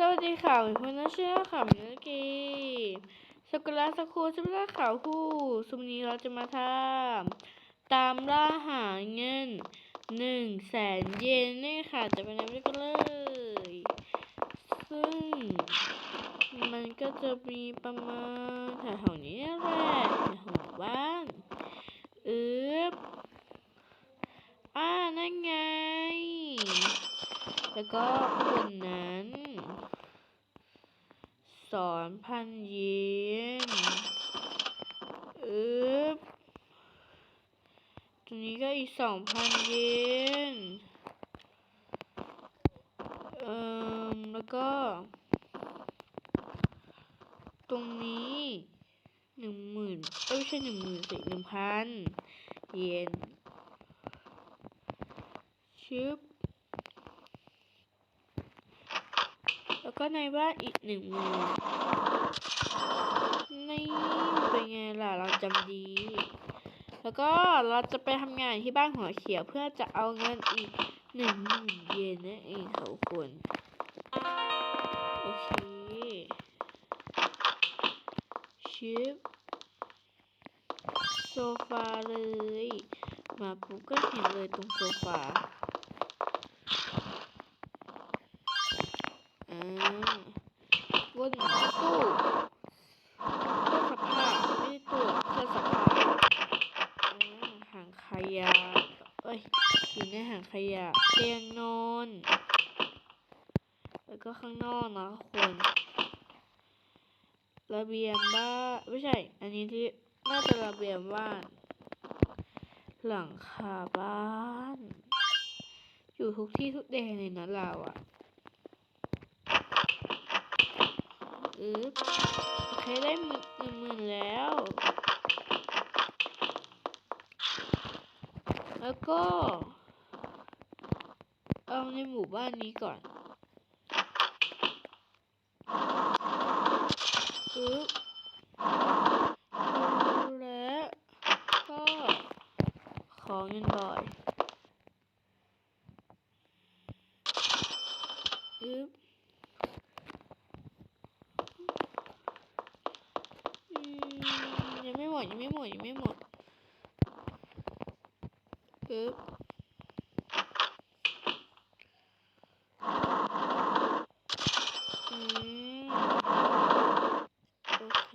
สวัสดีค่ะคุณนะเชื่อค่ะมินกีสกุลาสคูชุบลาข่าวคู่สุมนี้เราจะมาทำตามล่าหาเงินหนึ่งแสนเยนนี่ค่ะ จะเป็นอะไรกันเลย ซึ่ง มันก็จะมีประมาณแถวๆนี้แหละแถวบ้านเอ๊บอ่านั่นไง แล้วก็ข้างบนนั้น สอนพันเยนอึ๊บตรงนี้ก็อีกสองพันเยนเอ่มแล้วก็ ตรงนี้หนึ่งหมื่นเอ้ยไม่ใช่หนึ่งหมื่นสิหนึ่งพันเยนชึบ แล้ว ก็ในบ้านอีกหนึ่งหมื่นนี่เป็นไงล่ะเราจำดี แล้วก็เราจะไปทำงานที่บ้านหัวเขียวเพื่อจะเอาเงินอีกหนึ่งหมื่นเยนนั่นเองค่ะทุกคนโอเคชิปโซฟาเลย มาปุ๊บก็เห็นเลยตรงโซฟาบ นตู้เครื่องซักผ้าไม่ตู้เครื่องซักผ้าอ่าหางขยะเอ้ยอยู่ในหางขยะเตียงนอนแล้วก็ข้างนอกนะคนระเบียงบ้านไม่ใช่ อันนี้ที่น่าจะระเบียงบ้าน หลังคาบ้าน อยู่ทุกที่ทุกแดนเลยนะเราอะ อึ๊บโอเคได้หนึ่งหมื่นแล้ว แล้วก็ เอาในหมู่บ้านนี้ก่อนอึ๊บแล้วก็ขอเงินบ่อยอึ๊บ อืมยังไม่ หมดยังไม่หมดยังไม่หมดปึ๊บอืมโอเค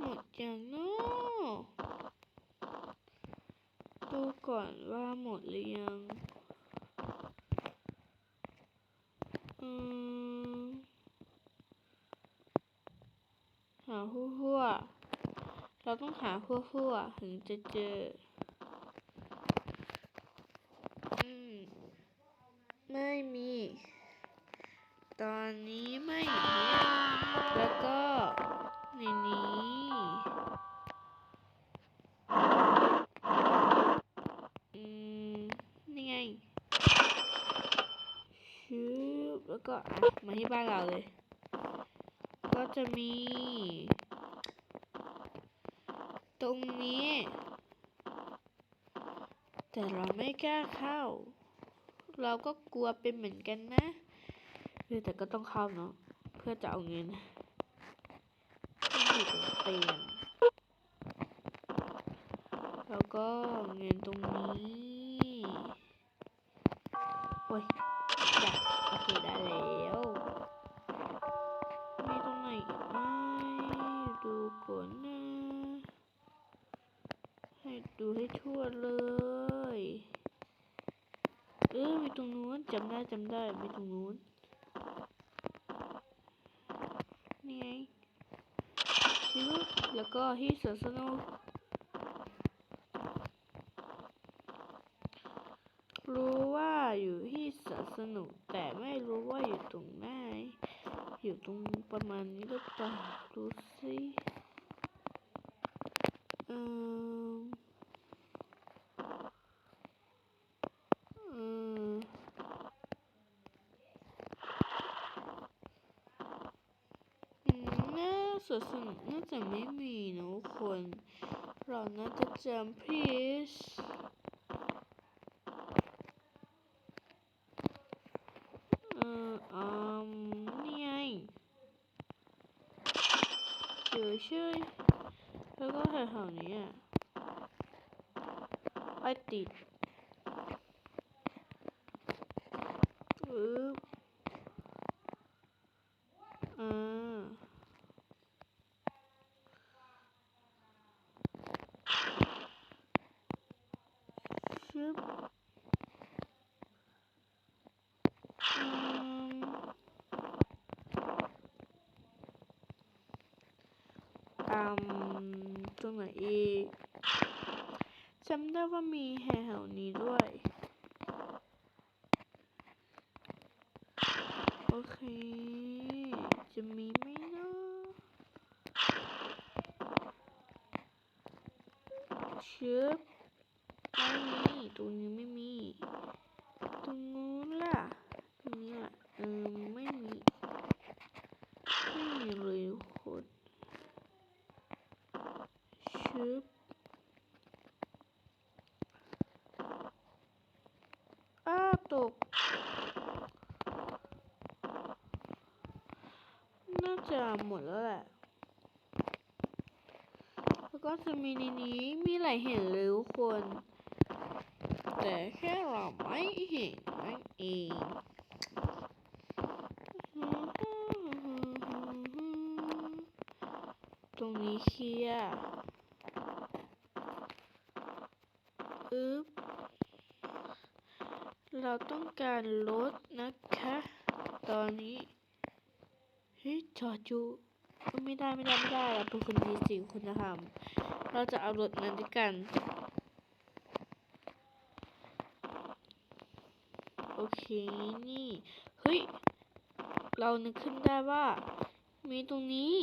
หมดยังเนาะดูก่อนว่าหมดหรือยัง อืม หาหัวหัวๆเรา ต้องหาหัวหัวๆถึงจะเจอ อืม ไม่มี ตอนนี้ไม่มีแล้วก็ในนี้อืม นี่ไงชืบแล้วก็มาที่บ้านเราเลย ก็จะมี ตรงนี้ แต่เราไม่กล้าเข้า เราก็กลัวเป็นเหมือนกันนะแต่ก็ต้องเข้าเนาะเพื่อจะเอาเงินอยู่ตรงเตียงแล้วก็เงินตรงนี้โอ้ย ได้มีตรงนู้นนี่ไงแล้วก็ที่สวนสนุกรู้ว่าอยู่ที่สวนสนุก แต่ไม่รู้ว่าอยู่ตรงไหน อยู่ตรงประมาณนี้หรือเปล่าดูสิเออเอ น่าจะไม่มีนะคน เราน่าจะเจอพีชเอ่ออืมนี่ไงอยู่ชื่อแล้วก็แถวๆนี้อะไอติด ชึบอืมอืมตรงไหนอีกจำได้ว่ามีแถวๆนี้ด้วย โอเค จะมีไหมนะชึบไม่ ตรงนี้ไม่มี ตรงนู้นล่ะ ตรงนี้ล่ะเออไม่มี ไม่มีเลยทุกคน ชึบอ้าตก น่าจะหมดแล้วแหละ แล้วก็จะมีในนี้มีหลายเห็นเลยทุกคน แต่แค่เราไม่เห็นนั่นเองตรงนี้เคลียร์อึ๊บเราต้องการรถนะคะ ตอนนี้เฮ้ยจอจูไม่ได้ไม่ได้ไม่ได้เราเป็นคนดีสิคุณธรรมเราจะเอารถนั้นด้วยกัน โอ เคนี่ เฮ้ย เรานึกขึ้นได้ว่า มีตรงนี้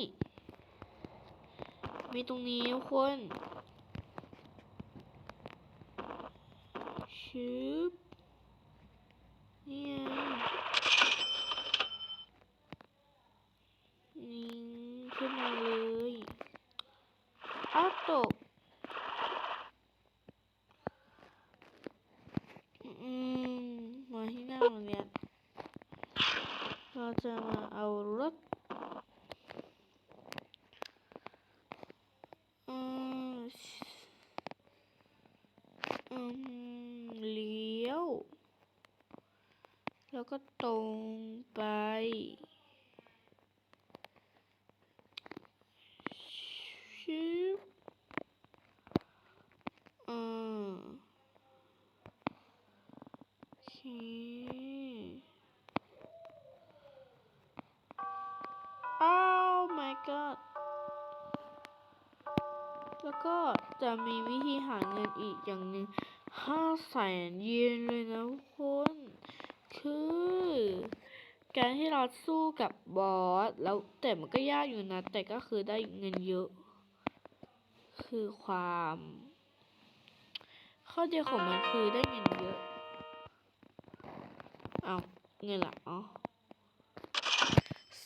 มีตรงนี้ทุกคนชึบนี่ไงนี่ขึ้นมาเลยอ้าวตก อืม มาที่หน้าโรงเรียนเรา จะมาเอารถอืมเลี้ยว แล้วก็ตรงไป ชิบอ่าโอเค จะมีวิธีหาเงินอีกอย่างหนึ่งห้าแสนเยนเลยนะทุกคนคือ การที่เราสู้กับบอส แล้วแต่มันก็ยากอยู่นะ แต่ก็คือได้เงินเยอะ คือความ ข้อเดียวของมันคือได้เงินเยอะ เอาเงินละอ๋อ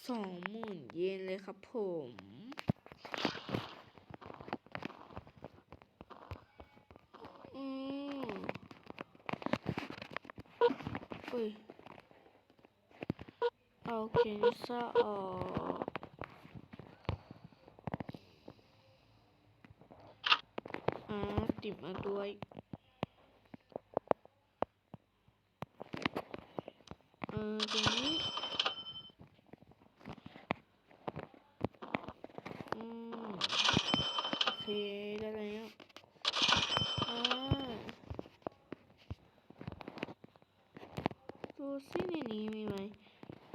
สองหมื่นเยนเลยครับผม อืม อุ้ยเอาเคนซ่าออกอ่าติดมาด้วย เออตรงนี้ อืม โอเค ได้แล้วอ่าดูซิในนี้มีไหม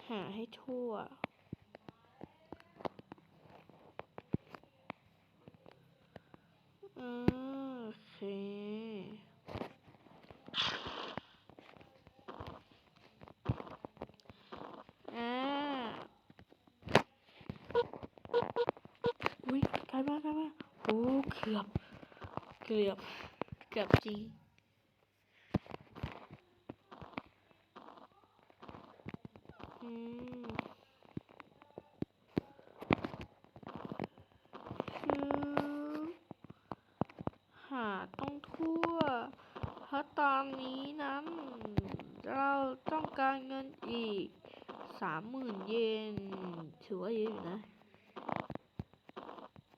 หาให้ทั่ว อ่าโอเคอ่าอุ้ยใกล้มากใกล้มากโอ้เกือบ เกือบ เกือบจริง อืมคือ หาต้องทั่ว เพราะตอนนี้นั้น เราต้องการเงินอีกสามหมื่นเยนถือว่าเยอะอยู่นะ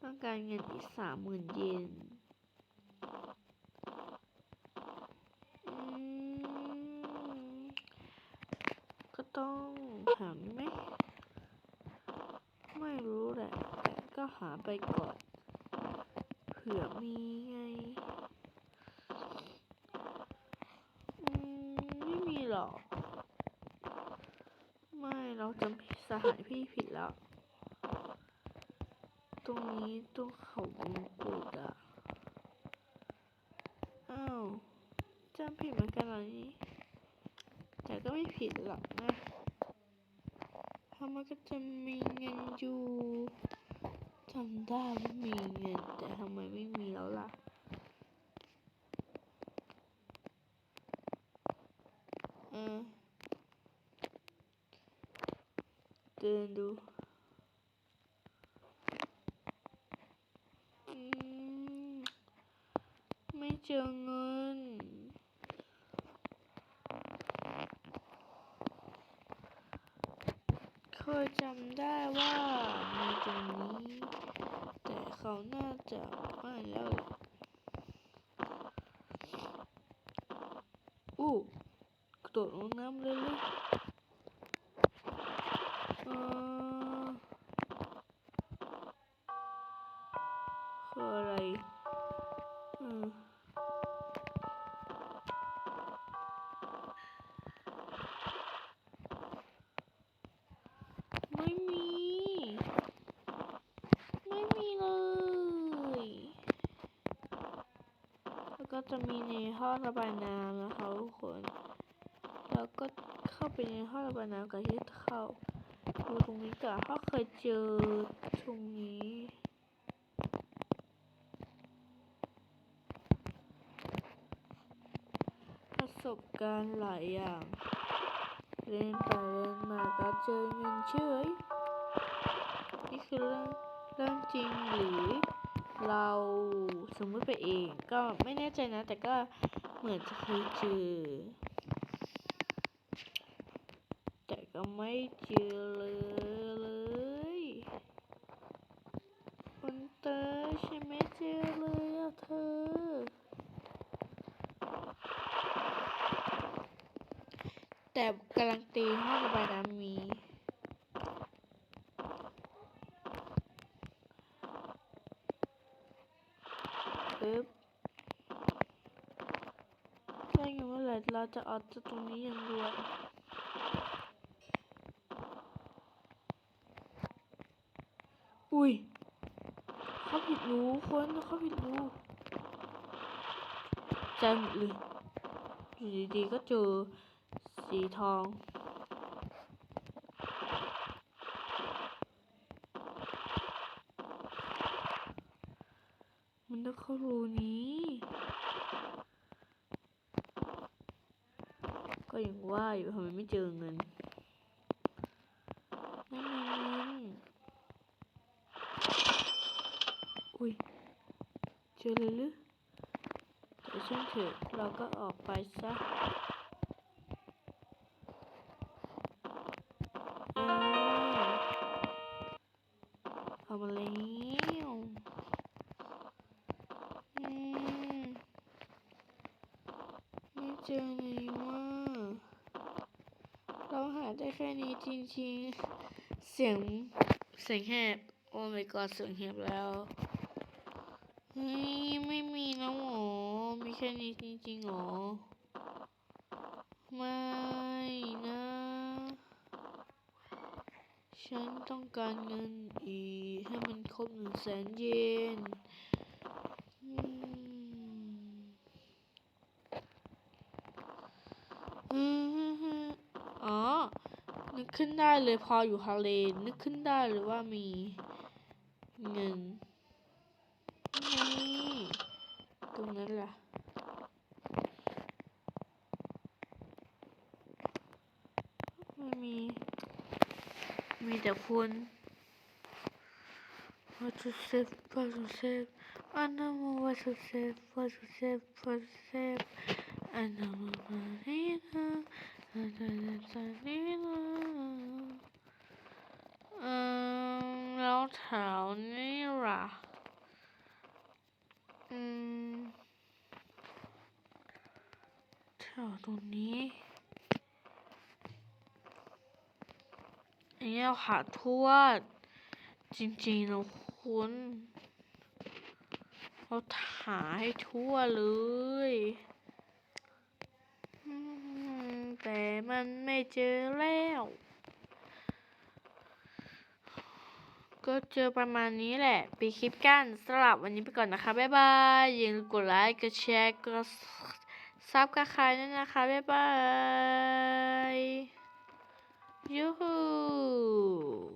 ต้องการเงินอีกสามหมื่นเยนอืมก็ต้องหาไหม ไม่รู้แหละ แต่ก็หาไปก่อน มีไงไม่มีหรอก ไม่เราจำสถานที่ผิดแล้ว ตรงนี้ตรงเขาวงกุฎอะอ้าวจำผิดเหมือนกันเหรอนี่แต่ก็ไม่ผิดหรอกนะเพราะมันก็จะมีเงินอยู่จำได้ว่ามีเงินแต่ทำไมไม่มีแล้วล่ะ เออ เดินดูไม่เจอเงิน เคยจำได้ว่ามีตรงนี้ แต่เขาน่าจะไม่แล้วอู้กระโดดลงน้ำเลยเลย จะมีในท่องระบายน้ำนะคะทุกคน แล้วก็เข้าไปในท่องระบายน้ำกับที่เข้าดูตรงนี้ก่อนถ้าเคยเจอตรงนี้ประสบการณ์หลายอย่างเล่นไปเล่นมาก็เจอเงินเฉยนี่คือเรื่องเรื่องจริงหรือเรา มมติไปเองก็ไม่แน่ใจนะ แต่ก็เหมือนจะเคยเจอแต่ก็ไม่เจอเลยเลยคุณเตยฉันไม่เจอเลยอะเธอ แต่การันตีห้องระบายน้ำมี ปึ๊บได้ไงเมื่อไหร่เราจะออกจากตรงนี้อย่างด่วนอุ้ยเขาผิดรูคนเขาผิดรูใจหมดเลยอยู่ดีๆก็เจอสีทอง มันต้องเข้ารูนี้ ก็ยังว่าอยู่ทำไมไม่เจอเงินไม่มีเงินอุ้ยเจอเลยหรือแต่ช่างเถอะเราก็ออกไปซะ เจอไหนว่าเราหาได้แค่นี้จริงๆ เสียง เสียงแหบ โอ้ my god เสียงแหบแล้วเฮ้ยไม่มีแล้วหรอมีแค่นี้จริงๆหรอ ไม่นะ ฉันต้องการเงินอีกให้มันครบหนึ่งแสนเยนอืมอืมอ๋อ นึก ขึ้นได้เลยพออยู่ทะเลนึกขึ้นได้หรือว่ามีเงินนี่ตรงนั้นล่ะไม่มี มีแต่คนว่าจะเซฟว่าจะเซฟอันนั้นว่าจะเซฟว่าจะเซฟว่าจะเซฟอันนั้นมาเนี่ย อืมแล้วแถวนี้ล่ะอืมแถวตรงนี้อันนี้ขาทวจริงๆนะคุณเราถ่ายให้ทั่วเลย อืม แต่มันไม่เจอแล้ว ก็เจอประมาณนี้แหละปีคลิปกันสำหรับวันนี้ไปก่อนนะคะ บ๊ายบายอย่าลืมกดไลค์กดแชร์กดซับกระคายด้วยนะคะ บ๊ายบายยูฮู